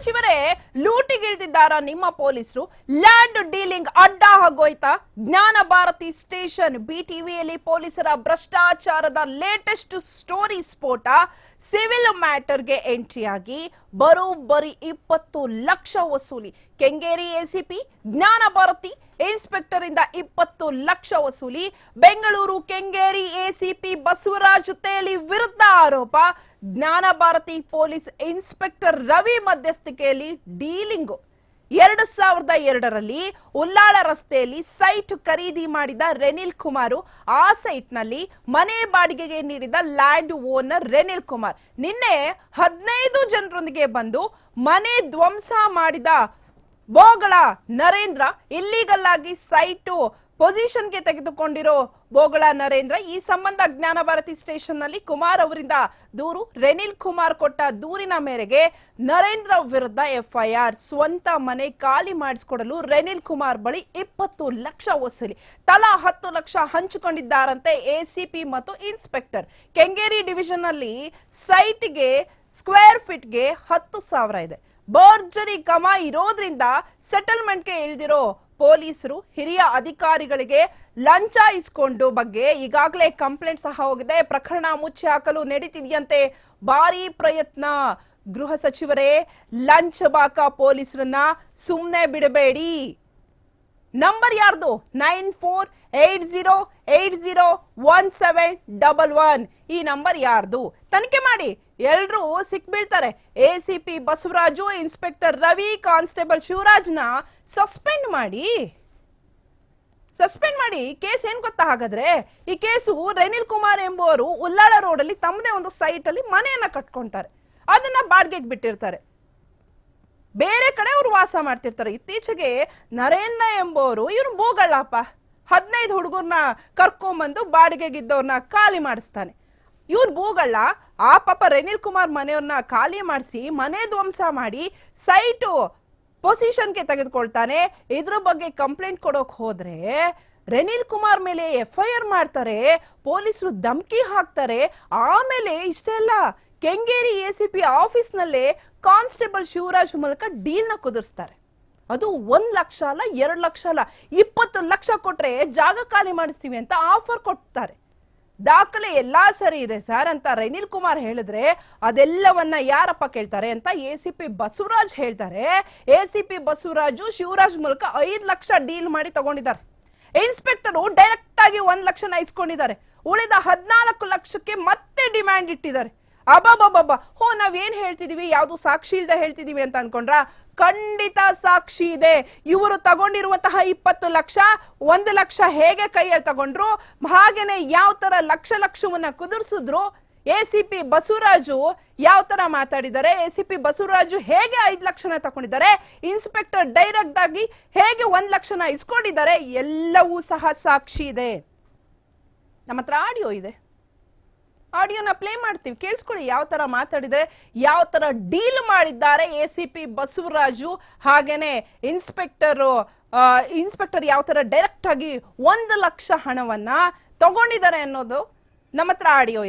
ಸಚಿವರೇ ಲೂಟಿಗಿಳಿದಿದ್ದಾರ ನಿಮ್ಮ ಪೊಲೀಸರು? Land dealing ಅಡ್ಡ ಆಗೋಯ್ತಾ? ಜ್ಞಾನ ಭಾರತಿ ಸ್ಟೇಷನ್ ಬಿಟಿವಿಯಲ್ಲಿ ಪೊಲೀಸರ ಭ್ರಷ್ಟಾಚಾರದ ಲೇಟೆಸ್ಟ್ ಸ್ಟೋರಿ ಸ್ಫೋಟ. ಸಿವಿಲ್ ಮ್ಯಾಟರ್ಗೆ ಎಂಟ್ರಿ ಆಗಿ ಬರೋಬ್ಬರಿ ಇಪ್ಪತ್ತು ಲಕ್ಷ ವಸೂಲಿ. ಕೆಂಗೇರಿ ಎಸಿಪಿ, ಜ್ಞಾನ ಭಾರತಿ ಇನ್ಸ್ಪೆಕ್ಟರ್ ಇಂದ ಇಪ್ಪತ್ತು ಲಕ್ಷ ವಸೂಲಿ. ಬೆಂಗಳೂರು ಕೆಂಗೇರಿ ಎಸಿಪಿ ಬಸವರಾಜ್ ತೇಲಿ ವಿರುದ್ಧ ಆರೋಪ. ಜ್ಞಾನ ಭಾರತಿ ಪೊಲೀಸ್ ಇನ್ಸ್ಪೆಕ್ಟರ್ ರವಿ ಮಧ್ಯಸ್ಥಿಕೆಯಲ್ಲಿ ಡೀಲಿಂಗು. ಎರಡು ಸಾವಿರದ ಎರಡರಲ್ಲಿ ಉಲ್ಲಾಳ ರಸ್ತೆಯಲ್ಲಿ ಸೈಟ್ ಖರೀದಿ ಮಾಡಿದ ರೆನಿಲ್ ಕುಮಾರು, ಆ ಸೈಟ್ನಲ್ಲಿ ಮನೆ ಬಾಡಿಗೆಗೆ ನೀಡಿದ ಲ್ಯಾಂಡ್ ಓನರ್ ರೆನಿಲ್ ಕುಮಾರ್. ನಿನ್ನೆ ಹದಿನೈದು ಜನರೊಂದಿಗೆ ಬಂದು ಮನೆ ಧ್ವಂಸ ಮಾಡಿದ ಬೋಗಳ ನರೇಂದ್ರ ಇಲ್ಲಿಗಲ್ ಆಗಿ ಸೈಟು ಪೊಸಿಷನ್ಗೆ ತೆಗೆದುಕೊಂಡಿರೋ ಬೋಗಳ ನರೇಂದ್ರ ಈ ಸಂಬಂಧ ಜ್ಞಾನ ಭಾರತಿ ಸ್ಟೇಷನ್ನಲ್ಲಿ ಕುಮಾರ್ ಅವರಿಂದ ದೂರು. ರೆನಿಲ್ ಕುಮಾರ್ ಕೊಟ್ಟ ದೂರಿನ ಮೇರೆಗೆ ನರೇಂದ್ರ ವಿರುದ್ಧ ಎಫ್ಐಆರ್ ಸ್ವಂತ ಮನೆ ಖಾಲಿ ಮಾಡಿಸಿಕೊಡಲು ರೆನಿಲ್ ಕುಮಾರ್ ಬಳಿ ಇಪ್ಪತ್ತು ಲಕ್ಷ ವಸೂಲಿ. ತಲಾ ಹತ್ತು ಲಕ್ಷ ಹಂಚಿಕೊಂಡಿದ್ದಾರಂತೆ ಎಸಿಪಿ ಮತ್ತು ಇನ್ಸ್ಪೆಕ್ಟರ್. ಕೆಂಗೇರಿ ಡಿವಿಷನ್ನಲ್ಲಿ ಸೈಟ್ಗೆ, ಸ್ಕ್ವೇರ್ ಫೀಟ್ಗೆ ಹತ್ತು ಸಾವಿರ ಇದೆ. ಭರ್ಜರಿ ಕಮ ಇರೋದ್ರಿಂದ ಸೆಟಲ್ಮೆಂಟ್ಗೆ ಇಳಿದಿರೋ ಪೊಲೀಸರು ಹಿರಿಯ ಅಧಿಕಾರಿಗಳಿಗೆ ಲಂಚ ಇಸ್ಕೊಂಡು ಬಗ್ಗೆ ಈಗಾಗಲೇ ಕಂಪ್ಲೇಂಟ್ ಸಹ ಹೋಗಿದೆ. ಪ್ರಕರಣ ಮುಚ್ಚಿ ಹಾಕಲು ನಡೀತಿದೆಯಂತೆ ಭಾರಿ ಪ್ರಯತ್ನ. ಗೃಹ ಸಚಿವರೇ, ಲಂಚ ಬಾಕ ಪೊಲೀಸರನ್ನ ಸುಮ್ಮನೆ ಬಿಡಬೇಡಿ. ನಂಬರ್ ಯಾರ್ದು? Nine four eight zero eight zero one seven double one. ಈ ನಂಬರ್ ಯಾರ್ದು? ತನಿಖೆ ಮಾಡಿ. ಎಲ್ರೂ ಸಿಕ್ಬೀಳ್ತಾರೆ A C P Basavaraju, inspector Ravi, constable ಶಿವರಾಜ್ನ suspend ಮಾಡಿ. ಸಸ್ಪೆಂಡ್ ಮಾಡಿ. ಕೇಸ್ ಏನ್ ಗೊತ್ತಾ ಹಾಗಾದ್ರೆ? ಈ ಕೇಸು ರನಿಲ್ ಕುಮಾರ್ ಎಂಬುವರು ಉಲ್ಲಾಳ ರೋಡ್ ಅಲ್ಲಿ ತಮ್ಮದೇ ಒಂದು ಸೈಟ್ ಅಲ್ಲಿ ಮನೆಯನ್ನ ಕಟ್ಕೊಂತಾರೆ ಅದನ್ನ ಬಾಡಿಗೆಗೆ ಬಿಟ್ಟಿರ್ತಾರೆ. ಬೇರೆ ಕಡೆ ಅವರು ವಾಸ ಮಾಡ್ತಿರ್ತಾರೆ. ಇತ್ತೀಚೆಗೆ ನರೇಂದ್ರ ಎಂಬುವರು ಇವನು ಬೋಗಳಪ್ಪ ಹದಿನೈದು ಹುಡುಗರ್ನ ಕರ್ಕೊಂಬಂದು ಬಾಡಿಗೆಗಿದ್ದವ್ರನ್ನ ಖಾಲಿ ಮಾಡಿಸ್ತಾನೆ. ಇವನ್ ಬೋಗಳ್ಳ ಆ ಪಾಪ ರನಿಲ್ ಕುಮಾರ್ ಮನೆಯವ್ರನ್ನ ಖಾಲಿ ಮಾಡಿಸಿ ಮನೆ ಧ್ವಂಸ ಮಾಡಿ ಸೈಟು ಪೊಸಿಷನ್ಗೆ ತೆಗೆದುಕೊಳ್ತಾನೆ. ಇದ್ರ ಬಗ್ಗೆ ಕಂಪ್ಲೇಂಟ್ ಕೊಡೋಕೆ ಹೋದರೆ ರನಿಲ್ ಕುಮಾರ್ ಮೇಲೆ ಎಫ್ ಐ ಆರ್ ಮಾಡ್ತಾರೆ, ಪೊಲೀಸರು ಧಮಕಿ ಹಾಕ್ತಾರೆ. ಆಮೇಲೆ ಇಷ್ಟೆಲ್ಲ ಕೆಂಗೇರಿ ಎ ಸಿ ಪಿ ಆಫೀಸ್ನಲ್ಲೇ ಕಾನ್ಸ್ಟೇಬಲ್ ಶಿವರಾಜ್ ಮೂಲಕ ಡೀಲ್ನ ಕುದುರಿಸ್ತಾರೆ. ಅದು ಒಂದು ಲಕ್ಷ ಅಲ್ಲ, ಎರಡು ಲಕ್ಷ ಅಲ್ಲ, ಇಪ್ಪತ್ತು ಲಕ್ಷ ಕೊಟ್ರೆ ಜಾಗ ಖಾಲಿ ಮಾಡಿಸ್ತೀವಿ ಅಂತ ಆಫರ್ ಕೊಡ್ತಾರೆ. ದಾಖಲೆ ಎಲ್ಲಾ ಸರಿ ಇದೆ ಸರ್ ಅಂತ ರನಿಲ್ ಕುಮಾರ್ ಹೇಳಿದ್ರೆ ಅದೆಲ್ಲವನ್ನ ಯಾರಪ್ಪ ಕೇಳ್ತಾರೆ ಅಂತ ಎ ಸಿ ಪಿ ಬಸವರಾಜ್ ಹೇಳ್ತಾರೆ. A C P Basavaraju Shivaraj ಮೂಲಕ ಐದು ಲಕ್ಷ ಡೀಲ್ ಮಾಡಿ ತಗೊಂಡಿದ್ದಾರೆ. ಇನ್ಸ್ಪೆಕ್ಟರು ಡೈರೆಕ್ಟ್ ಆಗಿ ಒಂದ್ ಲಕ್ಷನ ಇಸ್ಕೊಂಡಿದ್ದಾರೆ. ಉಳಿದ ಹದಿನಾಲ್ಕು ಲಕ್ಷಕ್ಕೆ ಮತ್ತೆ ಡಿಮ್ಯಾಂಡ್ ಇಟ್ಟಿದ್ದಾರೆ. ಅಬಾಬಾಬಾಬಾ ಹೋ, ನಾವೇನ್ ಹೇಳ್ತಿದೀವಿ? ಯಾವ್ದು ಸಾಕ್ಷಿ ಇಲ್ದ ಹೇಳ್ತಿದೀವಿ ಅಂತ ಅನ್ಕೊಂಡ್ರ, ಖಂಡಿತ ಸಾಕ್ಷಿ ಇದೆ. ಇವರು ತಗೊಂಡಿರುವಂತಹ ಇಪ್ಪತ್ತು ಲಕ್ಷ, ಒಂದು ಲಕ್ಷ ಹೇಗೆ ಕೈಯಲ್ಲಿ ತಗೊಂಡ್ರು, ಹಾಗೇನೆ ಯಾವ ತರ ಲಕ್ಷ ಲಕ್ಷವನ್ನ ಕುದುರ್ಸಿದ್ರು, ಎ ಸಿ ಪಿ ಬಸವರಾಜು ಯಾವ ತರ ಮಾತಾಡಿದ್ದಾರೆ, ಎ ಸಿ ಪಿ ಬಸವರಾಜು ಹೇಗೆ ಐದು ಲಕ್ಷನ ತಗೊಂಡಿದ್ದಾರೆ, ಇನ್ಸ್ಪೆಕ್ಟರ್ ಡೈರೆಕ್ಟ್ ಆಗಿ ಹೇಗೆ ಒಂದ್ ಲಕ್ಷನ ಇಸ್ಕೊಂಡಿದ್ದಾರೆ, ಎಲ್ಲವೂ ಸಹ ಸಾಕ್ಷಿ ಇದೆ. ನಮ್ಮ ಹತ್ರ ಆಡಿಯೋ ಇದೆ. ಆಡಿಯೋನ ಪ್ಲೇ ಮಾಡ್ತೀವಿ. ಕೇಳಿಸ್ಕೊಳ್ಳಿ ಯಾವ ತರ ಮಾತಾಡಿದ್ರೆ, ಯಾವ ತರ ಡೀಲ್ ಮಾಡಿದ್ದಾರೆ ಎ ಸಿ ಪಿ ಬಸವರಾಜು, ಹಾಗೇನೆ ಇನ್ಸ್ಪೆಕ್ಟರ್ ಇನ್ಸ್ಪೆಕ್ಟರ್ ಯಾವ ತರ ಡೈರೆಕ್ಟ್ ಆಗಿ ಒಂದು ಲಕ್ಷ ಹಣವನ್ನ ತಗೊಂಡಿದ್ದಾರೆ ಅನ್ನೋದು ನಮ್ಮ ಹತ್ರ ಆಡಿಯೋ ಇದೆ.